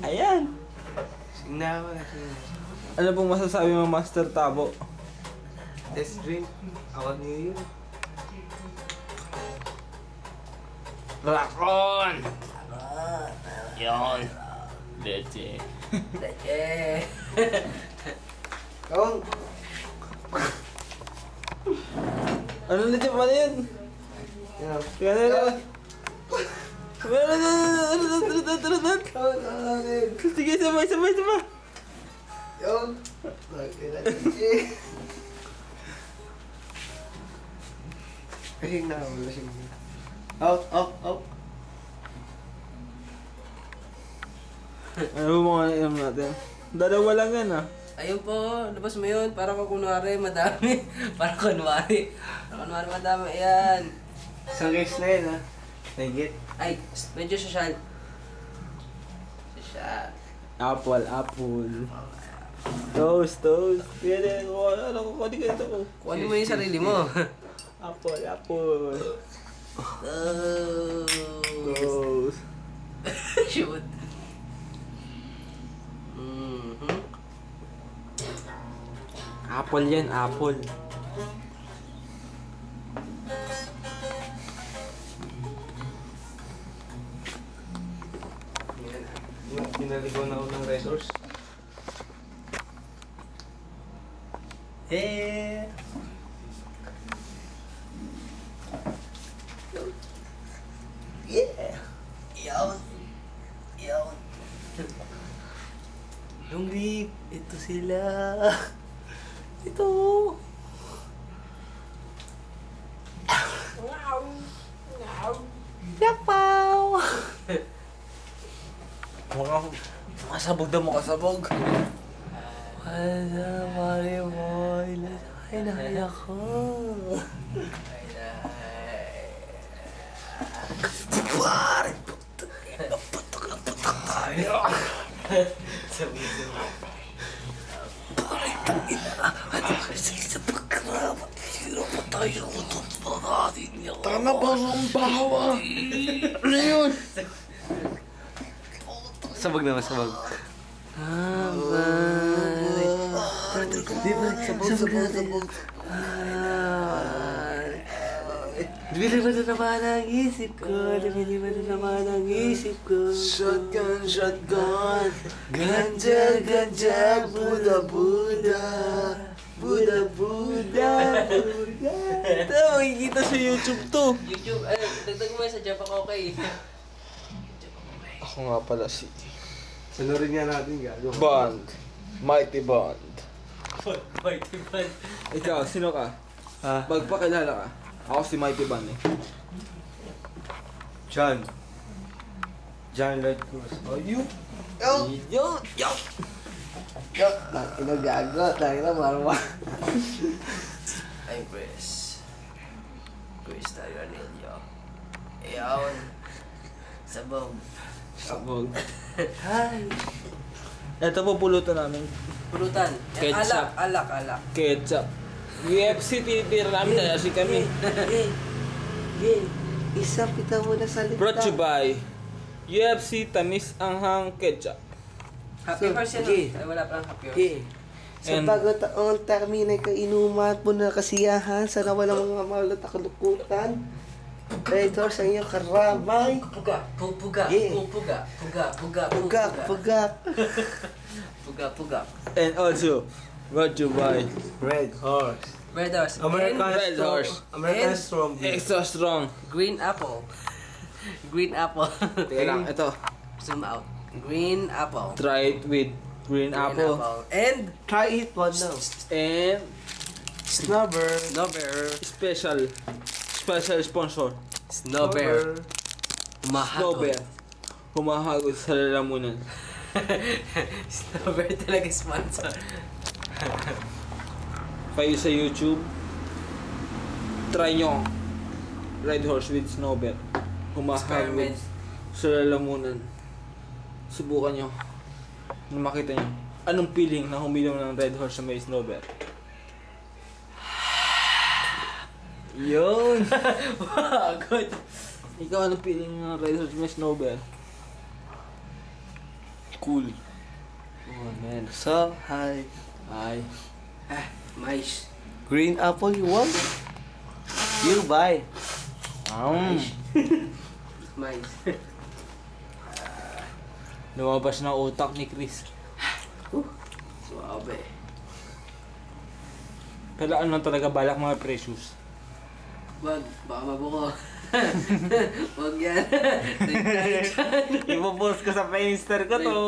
Ayan. Tingnan ko na siya. Ano pong masasabi mo, Master Tabo? Test drink. Ako New Year. Rakon! Yon. Leche. Eh. Kung, Ano leche pa yun? you know, Kaya na yun. Sige, sabay, sabay, sabay. yung, eh. Kasing na ako, na. Out, out, out. Ano mo mga inom natin? Dalawa lang yan ah. Ayun po, labas mo yun. Para ka kunwari, madami. Para kunwari. Para kunwari, madami. Ayan. Isang case na yun, ha? Nagit. Ay, medyo social. Social. Apple, apple. Toast, toast. Din, oh, ano ko, kadi ka ito. Kung ano mo yung sarili mo. Apple, apple. Oh. Toast. Shoot. Mhm. Apple yan, apple. Yan. Pinaligaw na ako ng resource. Eh. Yeah. Yawn. Yawn. Lungbig, ito sila. Ito. Wow. Wow. Yapaw. Mga masabog na mo kasabog. Wala, mali mo. Ay, nahay ako. Pare, puto. Puto ka, puto tayo. Sabi ko. Pare, ina. Ano kasi sa pagkarapat? Sino pa tayo kung natin niya? Tama ba ang bawa? Ano yun? Sabag naman, sabag. Ah, bye. Di ba? Sabog, sabog, sabog. Bili ba na naman ang isip ko? Bili ba na naman ang isip ko? Shotgun, shotgun. Ganja, ganja. Buda, Buda. Buda, Buda. Buda. Ito, makikita sa YouTube to. YouTube, ay, dagdag mo sa Japan okay. Ako nga pala si Sunurin nga natin, gago. Bond. Mighty Bond. Mighty Band. Ikaw, sino ka? Ah, Magpakilala ka. Ako si Mighty Bond eh. John. John Lloyd Cruz. Oh, you? Yo! Yo! Yo! Inagago. Tayo na, marwa. I'm Chris. Chris Taranillo. Iyawan. Sabog. Sabog. Hi. Ito po pulutan namin. Pulutan. Eh, Ketchup. Alak, alak, alak. Ketchup. UFC tinitira namin na si kami. Eh, eh, isa pita mo na salita. Brought to you by UFC Tamis Anghang Ketchup. Happy So, horse oh. Ay, wala pa lang happy horse. Eh, sa And- bago taong termine ka inuman po na kasiyahan, sana walang mga maulot Director sa inyong karamay. Puga, puga, Yeah. puga, puga, puga, Pugak, pugak. puga, puga. And also, brought to you by Red horse. Red horse. American Red strong. horse. American And- strong. Extra Strong. Green apple. green apple. Teka lang, ito. Zoom out. Green apple. Try it with green Green apple. And Try it one now. And Snubber. snowbear. special special sponsor. Snowbear. Umahagod. Snowbear. Humahagod sa lalamunan. Snowbear talaga sponsor. Kayo sa YouTube, try nyo Red Horse with Snowbear. Humahagod Experiment. sa lalamunan. Subukan nyo. Nung makita nyo. Anong feeling na huminom ng Red Horse sa may Snowbear? Yun! Good. Ikaw anong feeling ng sa may Snowbear? Cool. Oh, man. So, hi. Ay. Ah, mais. Green apple you want? You buy. Um, Mais. lumabas na utak ni Chris. Suabe. Pero ano talaga balak mga precious? Wag, baka mabuko. Wag yan. Live tayo dyan. Ipopost ko sa Finster ko to.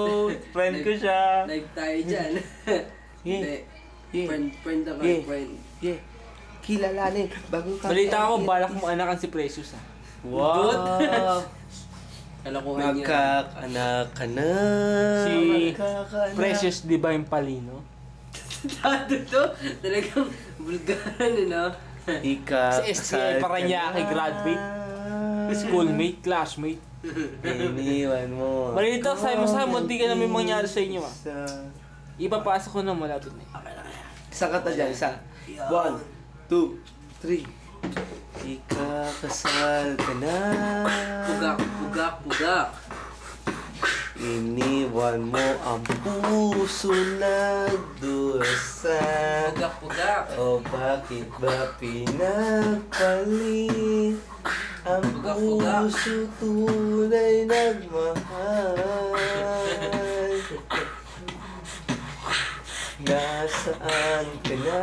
Friend ko siya. Live tayo dyan. Hindi. Friend, friend ako, Yeah. friend. Yeah. Kilalanin. Bagong kami. Balita ko, balak mo anakan si Precious ah. Wow. Kalokohan yan. Magkakanak ka na. Si. Precious Divine Palino. Tato to. Talagang bulgaran, eh, no? Ika. Si STI Paranaque graduate. Schoolmate, classmate. Iniwan mo. Balita ko, sabi mo sa amin, di ka namin mangyari sa inyo ah. Sa... Ipapasok ko na malapit na eh. Isa kata dyan, isa. One, two, three. Ikakasal ka na. Pugak, pugak, pugak. Iniwan mo ang puso nagdusa. Pugak, pugak. O bakit ba pinagpalit ang pugak. puso tunay nagmahal? Nasaan ka na?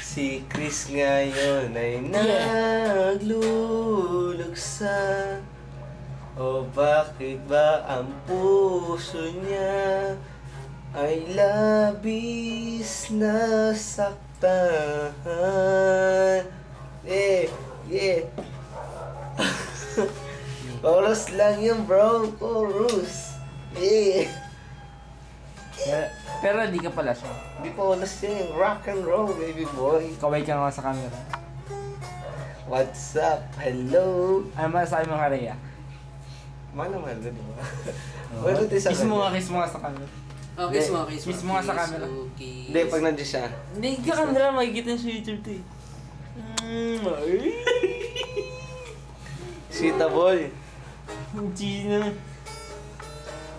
Si Chris ngayon ay naglulugsa O bakit ba ang puso niya ay labis na saktan? Eh, yeah. Chorus lang yun, bro. Chorus. Eh. Pero, pero di ka pala siya. Di pa wala sing rock and roll, baby boy. Kaway ka nga sa camera. What's up? Hello? Ano masasabi mo ka Rhea? Mahal naman, di ba? Wala tayo sa Kiss mo nga, kanya. kiss mo nga sa camera. Oh, kiss mo, kiss mo. Kiss mo nga sa camera. Okay. Hindi, pag nandiyan siya. Hindi ka camera, makikita sa YouTube to eh. Mm, ay. Sita boy. Cheesy naman.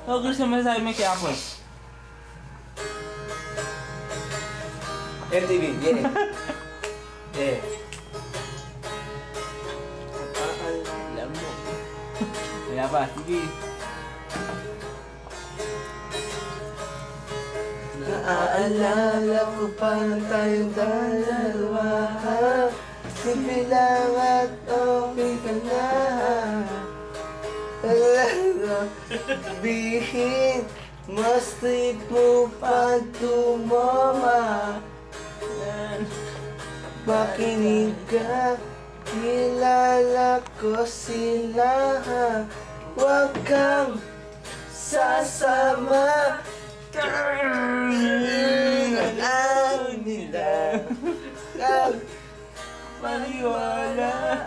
Ako gusto masasabi mo kay Apples. MTV, yeah. Pa, sige. Naaalala ko pa na tayong dalawa Simple lang at okay ka na. Talaga Bihin Mas trip mo pag tumama Makinig ka Kilala ko sila Huwag kang sasama Alam nila Kag Maniwala.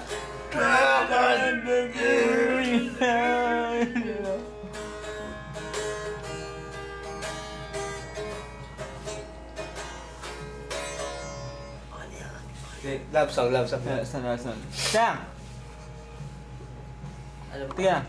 Love song, love song. Sa lasan. Sam! Alam Tingnan.